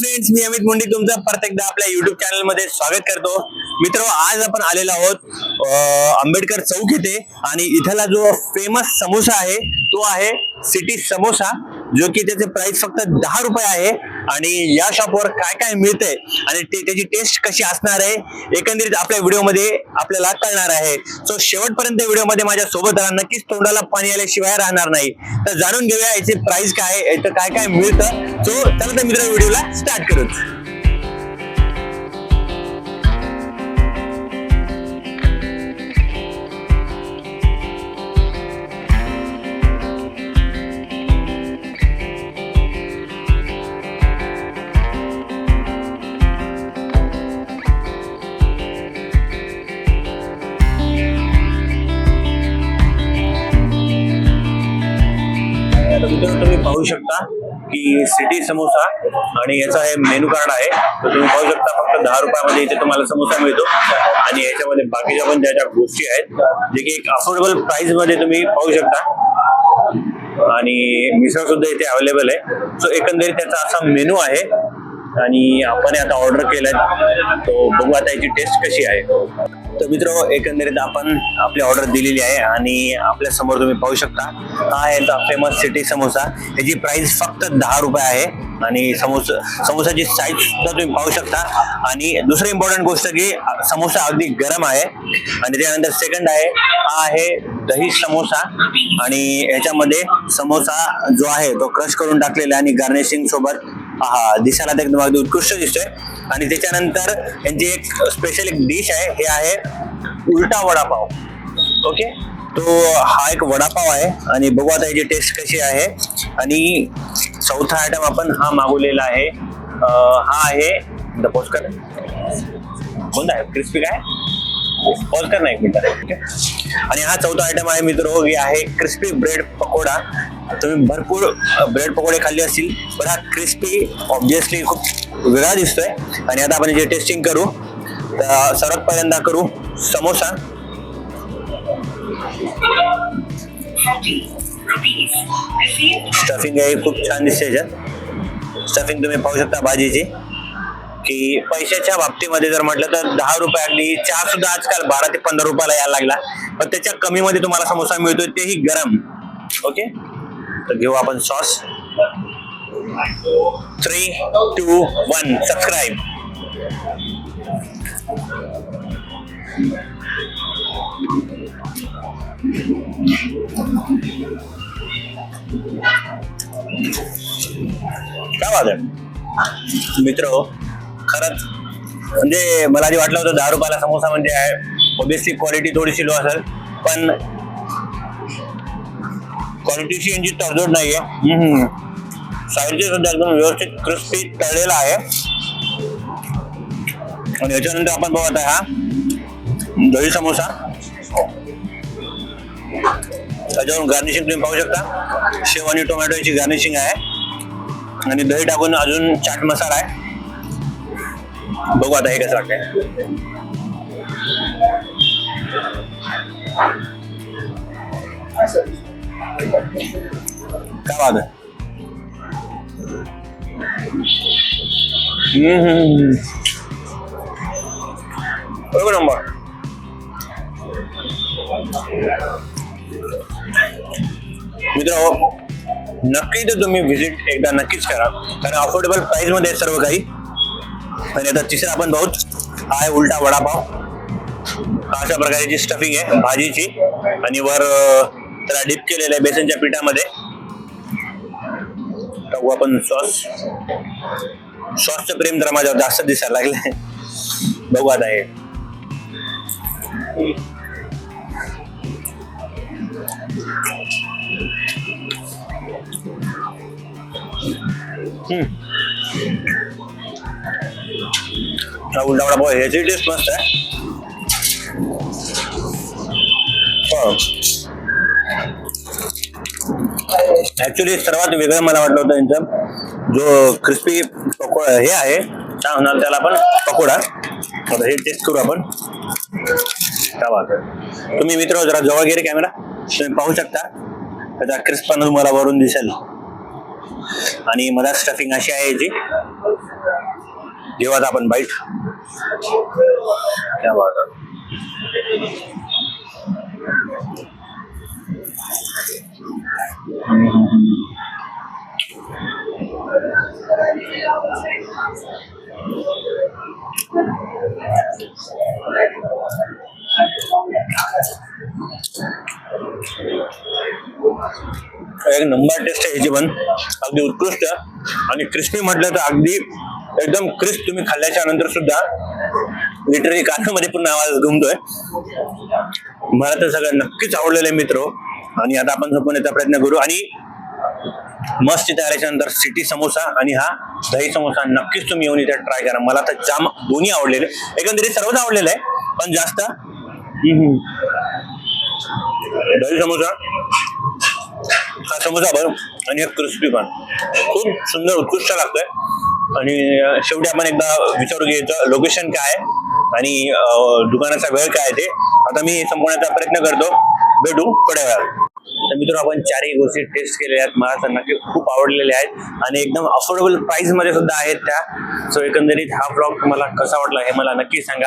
Friends मी अमित मुंडी तुमचं प्रत्येकदा आपल्या युट्यूब चॅनलमध्ये स्वागत करतो. मित्र आज आपण आलेलो आहोत आंबेडकर चौक येथे. आणि इथला जो फेमस समोसा आहे तो आहे सिटी समोसा जो की त्याचे प्राइस फक्त दहा रुपये आहे. आणि या शॉपवर काय काय मिळतंय आणि ते त्याची टेस्ट कशी असणार आहे एकंदरीत आपल्या व्हिडिओमध्ये आपल्याला कळणार आहे. सो शेवटपर्यंत व्हिडिओमध्ये माझ्या सोबत राहा. नक्कीच तोंडाला पाणी आल्याशिवाय राहणार नाही. तर जाणून घेऊया याची प्राइस काय आहे, याचं काय काय मिळतं. सो चला तर मित्र व्हिडिओला स्टार्ट करूच पाहू शकता की सिटी समोसा आणि याचा हे मेनू कार्ड आहे. तर तुम्ही पाहू शकता फक्त दहा रुपयामध्ये इथे तुम्हाला समोसा मिळतो. आणि याच्यामध्ये बाकीच्या पण ज्या ज्या गोष्टी आहेत जे की एक अफोर्डेबल प्राइसमध्ये तुम्ही पाहू शकता. आणि मिसळ सुद्धा इथे अवेलेबल आहे. सो एकंदरीत त्याचा असा मेनू आहे. आणि आपण आता ऑर्डर केलाय. तो बघू आता याची टेस्ट कशी आहे. तर मित्र एकंदरीत आपण आपली ऑर्डर दिलेली आहे आणि आपल्यासमोर तुम्ही पाहू शकता. हा आहे फेमस सिटी समोसा. याची प्राइस फक्त दहा रुपये आहे. आणि समोसा समोसाची साईज सुद्धा तुम्ही पाहू शकता. आणि दुसरी इम्पॉर्टंट गोष्ट की समोसा अगदी गरम आहे. आणि त्यानंतर सेकंड आहे हा आहे दही समोसा. आणि याच्यामध्ये समोसा जो आहे तो क्रश करून टाकलेला आहे आणि गार्निशिंग सोबत हा दिसायला तर एकदम अगदी उत्कृष्ट दिसतोय. आणि त्याच्यानंतर यांची एक स्पेशल एक डिश आहे हे आहे उलटा वडापाव. ओके तो हा एक वडापाव आहे. आणि बघू आता याची टेस्ट कशी आहे. आणि चौथा आयटम आपण हा मागवलेला आहे. हा आहे द पोस्कर कोणता आहे? क्रिस्पी काय? पोस्कर नाही मित्र ओके आणि हा चौथा आयटम आहे मित्र हे आहे क्रिस्पी ब्रेड पकोडा. तुम्ही भरपूर ब्रेड पकोडे खाल्ले असतील पण हा क्रिस्पी ऑब्विसली खूप वेगळा दिसतोय. आणि आता आपण जे टेस्टिंग करू तर सर्वात पहिल्यांदा करू समोसा. स्टफिंग आहे खूप छान दिसते याच्यात. स्टफिंग तुम्ही पाहू शकता भाजीची. की पैशाच्या बाबतीमध्ये जर म्हटलं तर दहा रुपये अगदी चहा सुद्धा आजकाल बारा ते पंधरा रुपयाला यायला लागला. पण त्याच्या कमी मध्ये तुम्हाला समोसा मिळतोय तेही गरम. ओके? तर घेऊ आपण sauce three two one subscribe काय वाद मित्र हो, खरंच. म्हणजे मला आधी वाटलं होतं दहा रुपयाला समोसा म्हणजे आहे. ऑब्विसली क्वालिटी थोडीशी लो असेल पण क्वालिटीची यांची तडजोड नाहीये. साईडचे सुद्धा एकदम व्यवस्थित क्रिस्पी तळलेला आहे. आणि याच्यानंतर आपण बघत आहे हा दही समोसा. त्याच्यावरून गार्निशिंग तुम्ही पाहू शकता. शेव आणि टोमॅटोची गार्निशिंग आहे. आणि दही टाकून अजून चाट मसाला आहे. बघू आता हे कसं वाटतंय काय वाद बरोबर नंबर. मित्र नक्की तर तुम्ही व्हिजिट एकदा नक्कीच करा. कारण अफोर्डेबल प्राइसमध्ये सर्व काही. आणि आता तिसरा आपण पाहू. हा आहे उलटा वडापाव. अशा प्रकारची स्टफिंग आहे भाजीची. आणि वर त्याला डिप केलेलं आहे बेसनच्या पिठामध्ये. टाकू आपण सॉस सॉसचं प्रेम तर माझ्यावर जास्त दिसायला लागलंय. बघू आता हे. हम्म. उलटा वडापाव ह्याची टेस्ट मस्त आहे. ऍक्च्युली सर्वात वेगळं मला वाटलं होतं त्यांचं जो क्रिस्पी पकोडा हे आहे. काय होणार त्याला आपण? पकोडा. आता हे टेस्ट करू आपण. काय तुम्ही मित्र जरा जवळ गेले कॅमेरा तुम्ही पाहू शकता. त्याचा क्रिस्पन तुम्हाला वरून दिसेल. आणि मला स्टफिंग अशी आहे याची. जेव्हा आता आपण बाईट क्या एक नंबर टेस्ट आहे ह्याची पण. अगदी उत्कृष्ट. आणि क्रिस्पी म्हटलं तर अगदी एकदम क्रिस्प तुम्ही खाल्ल्याच्या नंतर सुद्धा लिटरली कानामध्ये पण आवाज घुमतोय. मला तर सगळं नक्कीच आवडलेलं आहे मित्र हो. आणि आता आपण झोपवण्याचा प्रयत्न करू. आणि मस्त तयारीच्या नंतर सिटी समोसा आणि हा दही समोसा नक्कीच तुम्ही येऊन इथे ट्राय करा. मला तर जाम दोन्ही आवडलेले. एकंदरीत सर्वच आवडलेलं आहे पण जास्त. दही समोसा. हा समोसा बरं आणि हा क्रिस्पी पण. खूप सुंदर उत्कृष्ट लागतोय. आणि शेवटी आपण एकदा विचारू घ्यायचं लोकेशन काय आहे आणि दुकानाचा वेळ काय आहे ते. आता मी संपवण्याचा प्रयत्न करतो. भेटू थोड्या वेळात. तर मित्र आपण चारही गोष्टी टेस्ट केलेल्या आहेत. मला त्यांना ते खूप आवडलेल्या आहेत. आणि एकदम अफोर्डेबल प्राइसमध्ये सुद्धा आहेत त्या. सो एकंदरीत हा ब्लॉग तुम्हाला कसा वाटला हे मला नक्की सांगा.